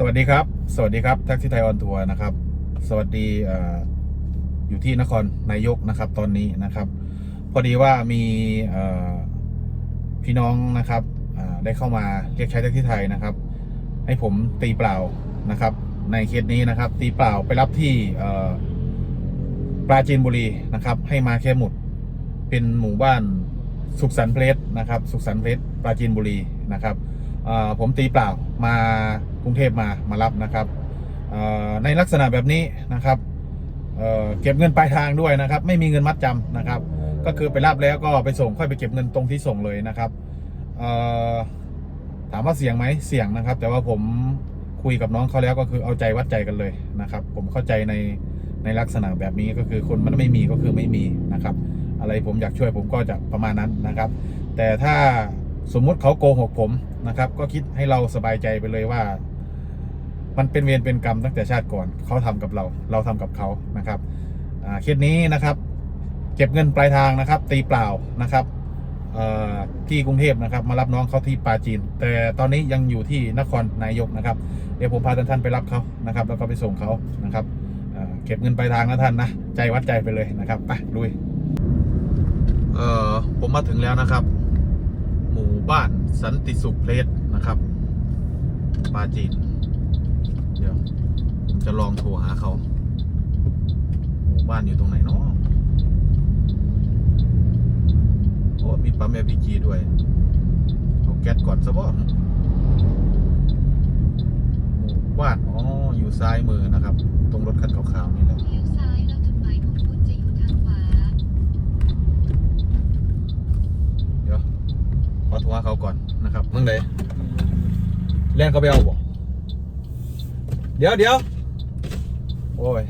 สวัสดีครับ สวัสดีครับแท็กซี่ไทยออนทัวร์นะครับ สวัสดีออยู่ที่นครนายกนะครับ ตอนนี้นะครับ พอดีว่ามีพี่น้องนะครับได้เข้ามาเรียกใช้แท็กซี่ไทยนะครับ ให้ผมตีเปล่านะครับ ในเคสนี้นะครับ ตีเปล่าไปรับที่ปราจีนบุรีนะครับ ให้มาแค่หมุดเป็นหมู่บ้านสุขสันต์เพลสนะครับ สุขสันต์เพลสปราจีนบุรีนะครับ ผมตีเปล่ามากรุงเทพมามารับนะครับในลักษณะแบบนี้นะครับเเก็บเงินปลายทางด้วยนะครับ ไม่มีเงินมัดจำนะครับ ก็คือไปรับแล้วก็ไปส่งค่อยไปเก็บเงินตรงที่ส่งเลยนะครับถามว่าเสี่ยงไหมเสี่ยงนะครับ แต่ว่าผมคุยกับน้องเขาแล้วก็คือเอาใจวัดใจกันเลยนะครับ ผมเข้าใจในในลักษณะแบบนี้ก็คือคนมันไม่มีก็คือไม่มีนะครับ อะไรผมอยากช่วยผมก็จะประมาณนั้นนะครับ แต่ถ้า สมมุติเขาโกหกผมนะครับ ก็คิดให้เราสบายใจไปเลยว่า มันเป็นเวรเป็นกรรมตั้งแต่ชาติก่อน เขาทำกับเรา เราทำกับเขานะครับอ่าเคสนี้นะครับ เก็บเงินปลายทางนะครับ ตีเปล่านะครับเอ่อที่กรุงเทพนะครับ มารับน้องเขาที่ปาจีน แต่ตอนนี้ยังอยู่ที่นครนายกนะครับ เดี๋ยวผมพาท่านท่านไปรับเขานะครับ แล้วก็ไปส่งเขานะครับเอ่อเก็บเงินปลายทางนะท่านนะใจวัดใจไปเลยนะครับไปลุยเอ่อผมมาถึงแล้วนะครับ มู่บ้านสันติสุขเพลสนะครับปาจีนเดี๋ยวผมจะลองโทรหาเขาหมู่บ้านอยู่ตรงไหนเนาะโอ้มีปั๊ม LPG ด้วยเอาแก๊สก่อนซะบ่หมู่บ้านอ๋ออยู่ซ้ายมือนะครับ ตรงรถคันขาวๆนี่แหละ เลี้ยวซ้ายแล้วจุดหมายของคุณจะอยู่ทางขวา เดี๋ยว ขอทรหาเขาก่อนนะครับมึงไหนเล่นเขาไปเอาบ่เดี๋ยวเดี๋ยวโอ้ย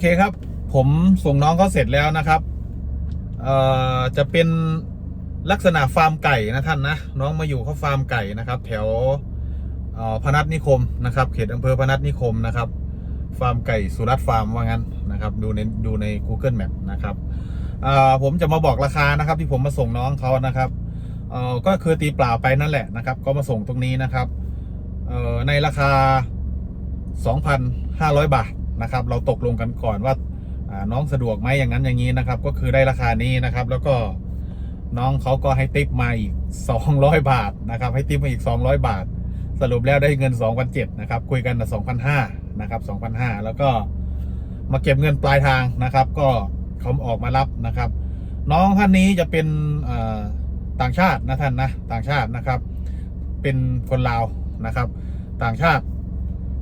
เคครับ ผมส่งน้องเขาเสร็จแล้วนะครับเอ่อจะเป็นลักษณะฟาร์มไก่นะท่านนะน้องมาอยู่เขาฟาร์มไก่นะครับ แถวเอ่อพนัสนิคมนะครับ เขตอำเภอพนัสนิคมนะครับ ฟาร์มไก่สุรัตน์ฟาร์มว่างั้นนะครับ ดูในดูใน Google Map นะครับเอ่อผมจะมาบอกราคานะครับ ที่ผมมาส่งน้องเขานะครับเอ่อก็คือตีเปล่าไปนั่นแหละนะครับ ก็มาส่งตรงนี้นะครับเอ่อในราคา 2,500 บาท นะครับ เราตกลงกันก่อนว่าน้องสะดวกไหมอย่างนั้นอย่างนี้นะครับ ก็คือได้ราคานี้นะครับ แล้วก็น้องเขาก็ให้ติปมาอีก 200 บาทนะครับ ให้ติปมาอีก 200 บาท สรุปแล้วได้เงิน2,700นะครับ คุยกันนะ2,500นะครับ2,500แล้วก็มาเก็บเงินปลายทางนะครับ ก็เขาออกมารับนะครับ น้องท่านนี้จะเป็นต่างชาตินะท่านนะต่างชาตินะครับ เป็นคนลาวนะครับ ต่างชาติ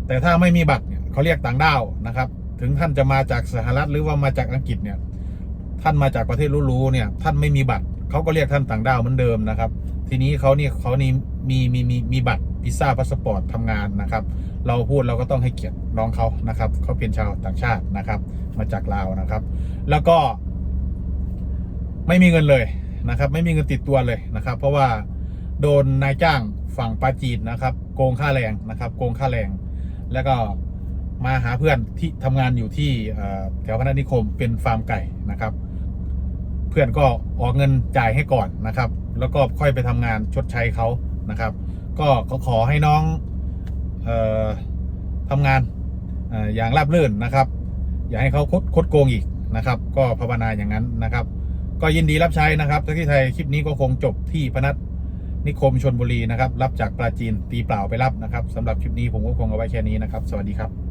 แต่ถ้าไม่มีบัตร เขาเรียกต่างด้าวนะครับ ถึงท่านจะมาจากสหรัฐหรือว่ามาจากอังกฤษเนี่ย ท่านมาจากประเทศรู้ๆเนี่ย ท่านไม่มีบัตรเขาก็เรียกท่านต่างด้าวเหมือนเดิมนะครับ ทีนี้เขาเนี่ยเขานี่มีมีมีมีบัตรพิซซ่าพาสปอร์ตทำงานนะครับ เราพูดเราก็ต้องให้เกียรติน้องเขานะครับเขาเป็นชาวต่างชาตินะครับ มาจากลาวนะครับ แล้วก็ ไม่มีเงินเลยนะครับ ไม่มีเงินติดตัวเลยนะครับ เพราะว่าโดนนายจ้างฝั่งปาจีนนะครับ โกงค่าแรงนะครับ โกงค่าแรง แล้วก็ มาหาเพื่อนที่ทำงานอยู่ที่แถวพนัสนิคมเป็นฟาร์มไก่นะครับ เพื่อนก็ออกเงินจ่ายให้ก่อนนะครับ แล้วก็ค่อยไปทำงานชดใช้เขานะครับ ก็ก็ขอให้น้องออทำงานออย่างราบรื่นนะครับ อย่าให้เขาคดคดโกงอีกนะครับ ก็ภาวนาอย่างนั้นนะครับ ก็ยินดีรับใช้นะครับทักที่ไทยคลิปนี้ก็คงจบที่พนัสนิคมชนบุรีนะครับ รับจากปราจีนตีเปล่าไปรับนะครับสำหรับคลิปนี้ผมก็คงเอาไว้แค่นี้นะครับ สวัสดีครับ